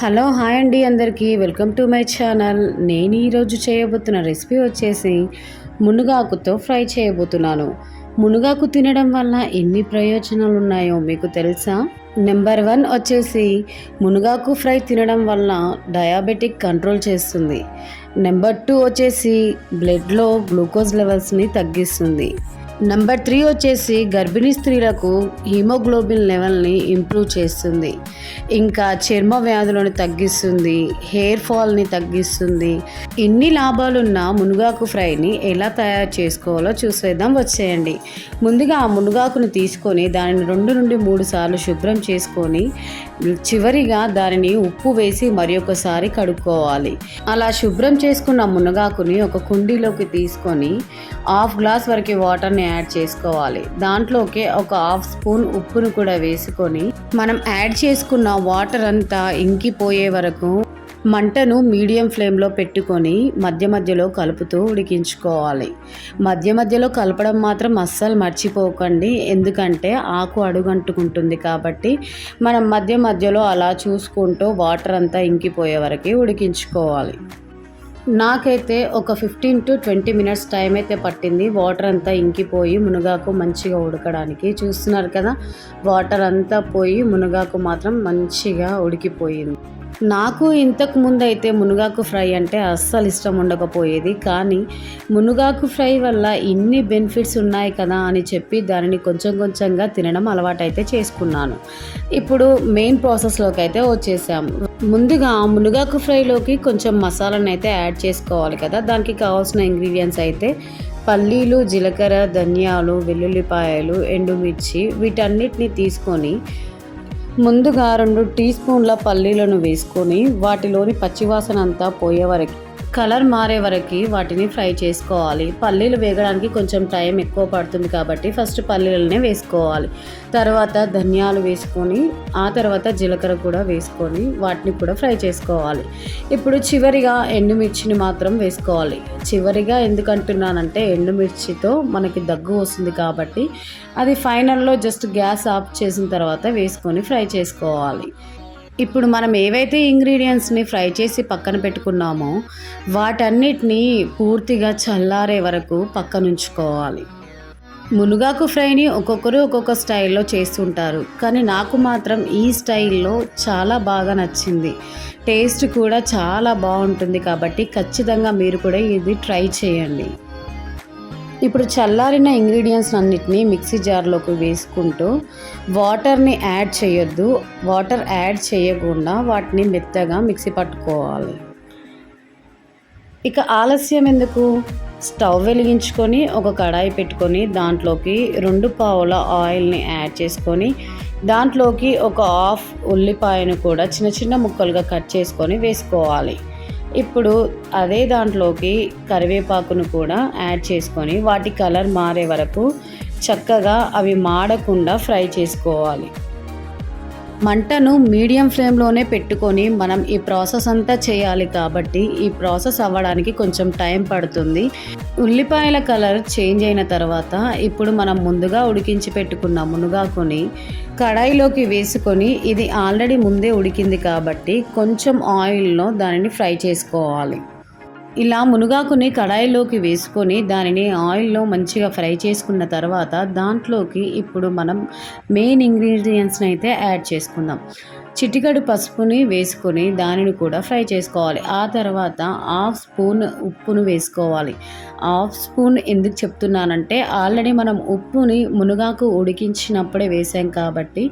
Hello hi అండి అందరికీ. Welcome to my channel. నేను ఈరోజు చేయబోతున్న రెసిపీ వచ్చేసి మునగాకుతో ఫ్రై చేయబోతున్నాను. మునగాకు తినడం వల్ల ఎన్ని ప్రయోజనాలు ఉన్నాయో మీకు తెలుసా? నెంబర్ వన్ వచ్చేసి మునగాకు ఫ్రై తినడం వల్ల డయాబెటిక్ కంట్రోల్ చేస్తుంది. నెంబర్ టూ వచ్చేసి బ్లడ్లో గ్లూకోజ్ లెవెల్స్ని తగ్గిస్తుంది. నెంబర్ త్రీ వచ్చేసి గర్భిణీ స్త్రీలకు హీమోగ్లోబిన్ లెవెల్ని ఇంప్రూవ్ చేస్తుంది. ఇంకా చర్మ వ్యాధులను తగ్గిస్తుంది హెయిర్ ఫాల్ని తగ్గిస్తుంది. ఇన్ని లాభాలున్న మునగాకు ఫ్రైని ఎలా తయారు చేసుకోవాలో చూసేద్దాం వచ్చేయండి. ముందుగా ఆ మునుగాకును తీసుకొని దానిని రెండు నుండి మూడు సార్లు శుభ్రం చేసుకొని చివరిగా దానిని ఉప్పు వేసి మరి ఒకసారి కడుక్కోవాలి. అలా శుభ్రం చేసుకున్న మునగాకుని ఒక కుండీలోకి తీసుకొని హాఫ్ గ్లాస్ వరకు వాటర్ని యాడ్ చేసుకోవాలి. దాంట్లోకి ఒక హాఫ్ స్పూన్ ఉప్పును కూడా వేసుకొని మనం యాడ్ చేసుకున్న వాటర్ అంతా ఇంకిపోయే వరకు మంటను మీడియం ఫ్లేమ్లో పెట్టుకొని మధ్య మధ్యలో కలుపుతూ ఉడికించుకోవాలి. మధ్య మధ్యలో కలపడం మాత్రం అస్సలు మర్చిపోకండి. ఎందుకంటే ఆకు అడుగంటుకుంటుంది కాబట్టి మనం మధ్య మధ్యలో అలా చూసుకుంటూ వాటర్ అంతా ఇంకిపోయే వరకు ఉడికించుకోవాలి. నాకైతే ఒక fifteen to twenty minutes time అయితే పట్టింది. వాటర్ అంతా ఇంకిపోయి మునగాకు మంచిగా ఉడకడానికి. చూస్తున్నారు కదా వాటర్ అంతా పోయి మునగాకు మాత్రం మంచిగా ఉడికిపోయింది. నాకు ఇంతకు ముందు అయితే మునగాకు ఫ్రై అంటే అస్సలు ఇష్టం ఉండకపోయేది. కానీ మునగాకు ఫ్రై వల్ల ఇన్ని బెనిఫిట్స్ ఉన్నాయి కదా అని చెప్పి దానిని కొంచెం కొంచెంగా తినడం అలవాటైతే చేసుకున్నాను. ఇప్పుడు మెయిన్ ప్రాసెస్లోకి అయితే వచ్చేసాము. ముందుగా మునగాకు ఫ్రైలోకి కొంచెం మసాలాను అయితే యాడ్ చేసుకోవాలి కదా. దానికి కావాల్సిన ఇంగ్రీడియంట్స్ అయితే పల్లీలు జీలకర్ర ధనియాలు వెల్లుల్లిపాయలు ఎండుమిర్చి వీటన్నిటిని తీసుకొని ముందుగా రెండు టీ స్పూన్ల పల్లీలను వేసుకొని వాటిలోని పచ్చివాసన అంతా పోయే వరకు కలర్ మారే వరకు వాటిని ఫ్రై చేసుకోవాలి. పల్లీలు వేగడానికి కొంచెం టైం ఎక్కువ పడుతుంది కాబట్టి ఫస్ట్ పల్లీలనే వేసుకోవాలి. తర్వాత ధనియాలు వేసుకొని ఆ తర్వాత జీలకర్ర కూడా వేసుకొని వాటిని కూడా ఫ్రై చేసుకోవాలి. ఇప్పుడు చివరిగా ఎండుమిర్చిని మాత్రం వేసుకోవాలి. చివరిగా ఎందుకంటున్నానంటే ఎండుమిర్చితో మనకి దగ్గు వస్తుంది కాబట్టి అది ఫైనల్లో జస్ట్ గ్యాస్ ఆఫ్ చేసిన తర్వాత వేసుకొని ఫ్రై చేసుకోవాలి. ఇప్పుడు మనం ఏవైతే ఇంగ్రీడియంట్స్ని ఫ్రై చేసి పక్కన పెట్టుకున్నామో వాటన్నిటినీ పూర్తిగా చల్లారే వరకు పక్కనుంచుకోవాలి మునుగాకు ఫ్రైని ఒక్కొక్కరు ఒక్కొక్క స్టైల్లో చేస్తుంటారు కానీ నాకు మాత్రం ఈ స్టైల్లో చాలా బాగా నచ్చింది. టేస్ట్ కూడా చాలా బాగుంటుంది కాబట్టి ఖచ్చితంగా మీరు కూడా ఇది ట్రై చేయండి. ఇప్పుడు చల్లారిన ఇంగ్రీడియంట్స్ అన్నిటినీ మిక్సీ జార్లోకి వేసుకుంటూ వాటర్ని యాడ్ చేయొద్దు. వాటర్ యాడ్ చేయకుండా వాటిని మెత్తగా మిక్సీ పట్టుకోవాలి. ఇక ఆలస్యం ఎందుకు? స్టవ్ వెలిగించుకొని ఒక కడాయి పెట్టుకొని దాంట్లోకి రెండు పావుల ఆయిల్ని యాడ్ చేసుకొని దాంట్లోకి ఒక హాఫ్ ఉల్లిపాయను కూడా చిన్న చిన్న ముక్కలుగా కట్ చేసుకొని వేసుకోవాలి. ఇప్పుడు అదే దాంట్లోకి కరివేపాకును కూడా యాడ్ చేసుకొని వాటి కలర్ మారే వరకు చక్కగా అవి మాడకుండా ఫ్రై చేసుకోవాలి. మంటను మీడియం ఫ్లేమ్లోనే పెట్టుకొని మనం ఈ ప్రాసెస్ అంతా చేయాలి కాబట్టి ఈ ప్రాసెస్ అవ్వడానికి కొంచెం టైం పడుతుంది. ఉల్లిపాయల కలర్ చేంజ్ అయిన తర్వాత ఇప్పుడు మనం ముందుగా ఉడికించి పెట్టుకున్న మునగాకుని కడాయిలోకి వేసుకొని ఇది ఆల్రెడీ ముందే ఉడికింది కాబట్టి కొంచెం ఆయిల్లో దానిని ఫ్రై చేసుకోవాలి. ఇలా మునగాకుని కడాయిలోకి వేసుకొని దానిని ఆయిల్లో మంచిగా ఫ్రై చేసుకున్న తర్వాత దాంట్లోకి ఇప్పుడు మనం మెయిన్ ఇంగ్రీడియంట్స్ని అయితే యాడ్ చేసుకుందాం. చిటికడు పసుపుని వేసుకొని దానిని కూడా ఫ్రై చేసుకోవాలి. ఆ తర్వాత హాఫ్ స్పూన్ ఉప్పును వేసుకోవాలి. హాఫ్ స్పూన్ ఎందుకు చెప్తున్నానంటే ఆల్రెడీ మనం ఉప్పుని మునగాకు ఉడికించినప్పుడే వేసాం కాబట్టి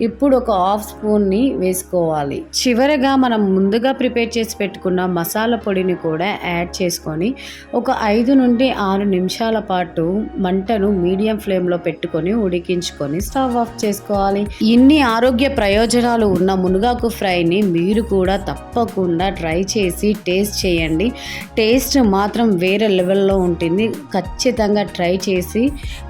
ఇప్పుడు ఒక హాఫ్ స్పూన్ని వేసుకోవాలి. చివరగా మనం ముందుగా ప్రిపేర్ చేసి పెట్టుకున్న మసాలా పొడిని కూడా యాడ్ చేసుకొని ఒక ఐదు నుండి ఆరు నిమిషాల పాటు మంటను మీడియం ఫ్లేమ్లో పెట్టుకొని ఉడికించుకొని స్టవ్ ఆఫ్ చేసుకోవాలి. ఇన్ని ఆరోగ్య ప్రయోజనాలు ఉన్న మునగాకు ఫ్రైని మీరు కూడా తప్పకుండా ట్రై చేసి టేస్ట్ చేయండి. టేస్ట్ మాత్రం వేరే లెవెల్లో ఉంటుంది. ఖచ్చితంగా ట్రై చేసి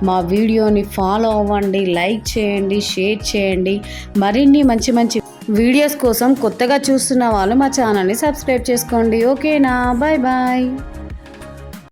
మా వీడియోని ఫాలో అవ్వండి లైక్ చేయండి షేర్ చేయండి. మరిన్ని మంచి మంచి వీడియోస్ కోసం కొత్తగా చూస్తున్న వాళ్ళు మా ఛానల్ని సబ్స్క్రైబ్ చేసుకోండి. ఓకేనా? Bye bye.